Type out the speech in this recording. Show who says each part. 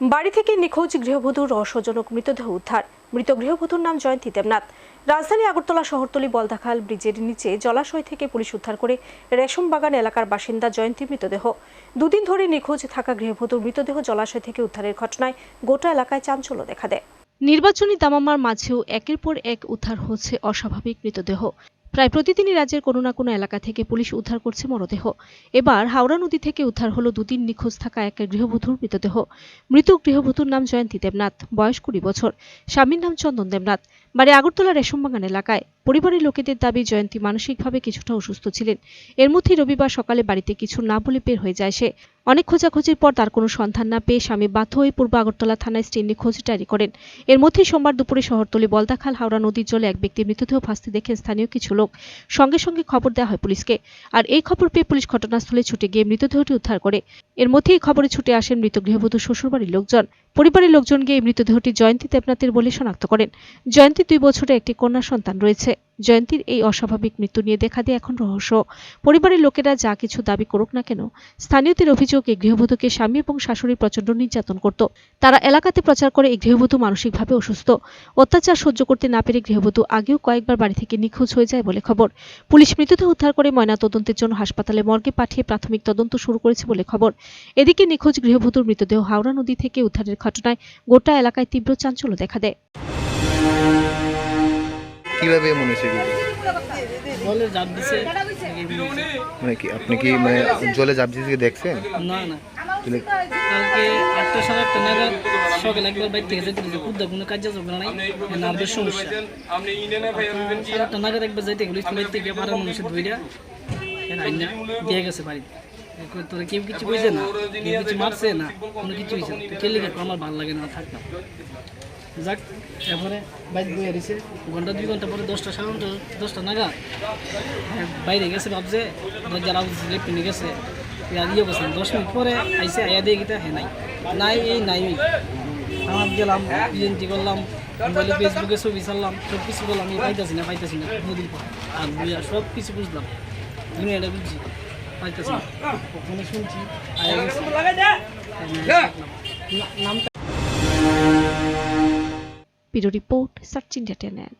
Speaker 1: বাড়ি থেকে নিখোঁজ গৃহবধূর রহস্যজনক মৃতদেহ উদ্ধার। মৃত গৃহবধূর নাম জয়ন্তী দেবনাথ। রাজধানী আগরতলা শহরতলি বলদাখাল ব্রিজের নিচে জলাশয় থেকে পুলিশ উদ্ধার করে রেশম বাগান এলাকার বাসিন্দা জয়ন্তী মৃতদেহ। দুদিন ধরে নিখোঁজ থাকা গৃহবধূর মৃতদেহ জলাশয় থেকে উদ্ধারের ঘটনায় গোটা এলাকায় চাঞ্চল্য দেখা দেয়। নির্বাচনী দামামার মাঝেও একের পর এক উদ্ধার হচ্ছে অস্বাভাবিক মৃতদেহ। প্রায় প্রতিদিনই রাজ্যের কোনো না কোনো এলাকা থেকে পুলিশ উদ্ধার করছে মরদেহ। এবার হাওড়া নদী থেকে উদ্ধার হলো দুদিন নিখোঁজ থাকা এক গৃহবধূর মৃতদেহ। মৃত গৃহবধূর নাম জয়ন্তী দেবনাথ, বয়স কুড়ি বছর। স্বামীর নাম চন্দন দেবনাথ। বাড়ি আগরতলা রেশমবাগান এলাকায়। পরিবারের লোকেদের দাবি, জয়ন্তী মানসিকভাবে কিছুটা অসুস্থ ছিলেন। এর মধ্যেই রবিবার সকালে বাড়িতে কিছু না বলে বের হয়ে যায় সে। অনেক খোঁজাখুঁজির পর তার কোনো সন্ধান না পেয়ে স্বামী বাধ্য হয়ে পূর্ব আগরতলা থানায় স্ত্রীর নিখোঁজ ডায়েরি করেন। এর মধ্যেই সোমবার দুপুরে শহরতলি, বলদাখাল, হাওড়া নদীর জলে এক ব্যক্তির মৃতদেহ ভাসতে দেখে স্থানীয় কিছু লোক সঙ্গে সঙ্গে খবর দেওয়া হয় পুলিশকে। আর এই খবর পেয়ে পুলিশ ঘটনাস্থলে ছুটে গিয়ে মৃতদেহটি উদ্ধার করে। এর মধ্যেই খবরে ছুটে আসেন মৃত গৃহবধূ শ্বশুরবাড়ির লোকজন। পরিবারের লোকজনকে এই মৃতদেহটি জয়ন্তী দেবনাথের বলে শনাক্ত করেন। জয়ন্তী দুই বছরে একটি কন্যা সন্তান রয়েছে। জয়ন্তীর এই অস্বাভাবিক মৃত্যু নিয়ে দেখা দিয়ে এখন রহস্য। পরিবারের লোকেরা যা কিছু দাবি করুক না কেন, স্থানীয়দের অভিযোগ গৃহবধূকে স্বামী এবং শাশুড়ি প্রচণ্ড নির্যাতন করত। তারা এলাকাতে প্রচার করে এই গৃহবধূ মানসিকভাবে অসুস্থ। অত্যাচার সহ্য করতে না পেরে গৃহবধূ আগেও কয়েকবার বাড়ি থেকে নিখোঁজ হয়ে যায় বলে খবর। পুলিশ মৃতদেহ উদ্ধার করে ময়না তদন্তের জন্য হাসপাতালে মর্গে পাঠিয়ে প্রাথমিক তদন্ত শুরু করেছে বলে খবর। এদিকে নিখোঁজ গৃহবধূর মৃতদেহ হাওড়া নদী থেকে উদ্ধারের ঘটনায় গোটা এলাকায় তীব্র চাঞ্চল্য দেখা দেয়।
Speaker 2: কীভাবে মনে হয়েছে?
Speaker 3: জাপ দিছে।
Speaker 2: মানে কি আপনি কি মানে জলে জাপ দিতে দেখছেন?
Speaker 3: না না। কালকে আটটা সাড়ে আটটা নাগাদ সকালে একবার বাইর থেকে যেতে গেছে। কুদ্দা কোনো কাজ যোগ নাই। নার্ভের সমস্যা। আটটা নাগাদ একবার যাইতে গেল বাইর থেকে পাড়ার মানুষের আইনা দিয়ে গেছে বাড়িতে। তোরা কেউ কিছু কইছে না কেউ কিছু মারছে না কোনো কিছু হয়েছে না। তো লিখে আমার ভালো লাগে না থাকতাম যাক তারপরে বাইক বয়ে দিছে ঘণ্টা দুই ঘণ্টা পরে দশটা সাড়ে নটা দশটা নাগাদ হ্যাঁ, বাইরে গেছে ভাবছে দরজার আউজ নিয়ে গেছে ইয়ে করছেন দশ মিনিট পরে আইসে আয়া দিয়ে গিয়ে হ্যাঁ নাই। নাই এই নাই ওই। আমার গেলাম বিজেন্টি করলাম মোবাইলে ফেসবুকে ছবি ছাড়লাম সব কিছু করলাম আমি পাইতেছি না পাইতেছি না নদীর পর। আর সব কিছু বুঝলাম। দুনিয়াটা বুঝছি। পাইতেছি না। ওখানে শুনছি না- নামটা
Speaker 1: ব্যুরো রিপোর্ট সার্চ ইন্ডিয়া টেনেন